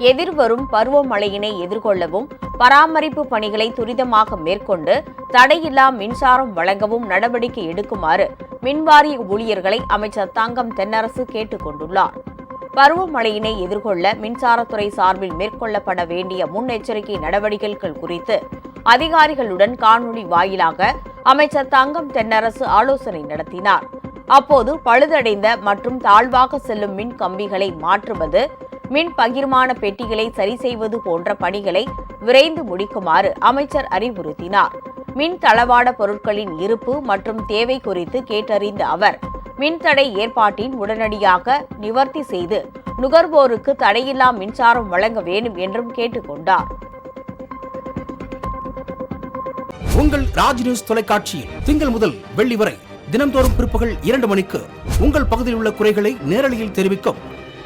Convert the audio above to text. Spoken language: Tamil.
எதிர்வரும் பருவமழையினை எதிர்கொள்ளவும் பராமரிப்பு பணிகளை துரிதமாக மேற்கொண்டு தடையில்லா மின்சாரம் வழங்கவும் நடவடிக்கை எடுக்குமாறு மின்வாரிய ஊழியர்களை அமைச்சர் தங்கம் தென்னரசு கேட்டுக் கொண்டுள்ளார். பருவமழையினை எதிர்கொள்ள மின்சாரத்துறை சார்பில் மேற்கொள்ளப்பட வேண்டிய முன்னெச்சரிக்கை நடவடிக்கைகள் குறித்து அதிகாரிகளுடன் காணொலி வாயிலாக அமைச்சர் தங்கம் தென்னரசு ஆலோசனை நடத்தினார். அப்போது பழுதடைந்த மற்றும் தாழ்வாக செல்லும் மின் கம்பிகளை மாற்றுவது மின் பகிர்மான பெட்டிகளை சரி செய்வது போன்ற பணிகளை விரைந்து முடிக்குமாறு அமைச்சர் அறிவுறுத்தினார். மின் தளவாட பொருட்களின் இருப்பு மற்றும் தேவை குறித்து கேட்டறிந்த அவர் மின்தடை ஏற்பாட்டின் உடனடியாக நிவர்த்தி செய்து நுகர்வோருக்கு தடையில்லா மின்சாரம் வழங்க வேண்டும் என்றும் கேட்டுக்கொண்டார். உங்கள் ராஜ் நியூஸ் தொலைக்காட்சியில் திங்கள் முதல் வெள்ளி வரை தினந்தோறும் பிற்பகல் இரண்டு மணிக்கு உங்கள் பகுதியில் உள்ள குறைகளை நேரலையில் தெரிவிக்கும்